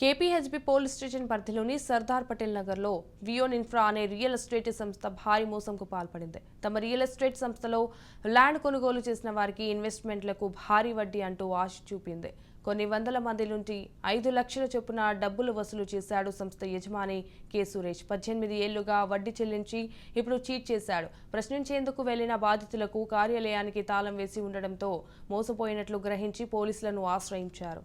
KPHB police station పరిధిలోని సర్దార్ పటేల్ నగర్లో వియోన్ infra అనే రియల్ ఎస్టేట్ సంస్థ భారీ మోసంకు పాల్పడింది. తమ రియల్ ఎస్టేట్ సంస్థలో ల్యాండ్ కొనుగోలు చేసిన వారికి ఇన్వెస్ట్మెంట్లకు భారీ వడ్డీ అంటూ ఆశ చూపింది. కొన్ని వందల మంది నుండి ఐదు లక్షల చొప్పున డబ్బులు వసూలు చేశాడు సంస్థ యజమాని కె. సురేష్. పద్దెనిమిది ఏళ్ళుగా వడ్డీ చెల్లించి ఇప్పుడు చీట్ చేశాడు. ప్రశ్నించేందుకు వెళ్ళిన బాధితులకు కార్యాలయానికి తాళం వేసి ఉండడంతో మోసపోయినట్లు గ్రహించి పోలీసులను ఆశ్రయించారు.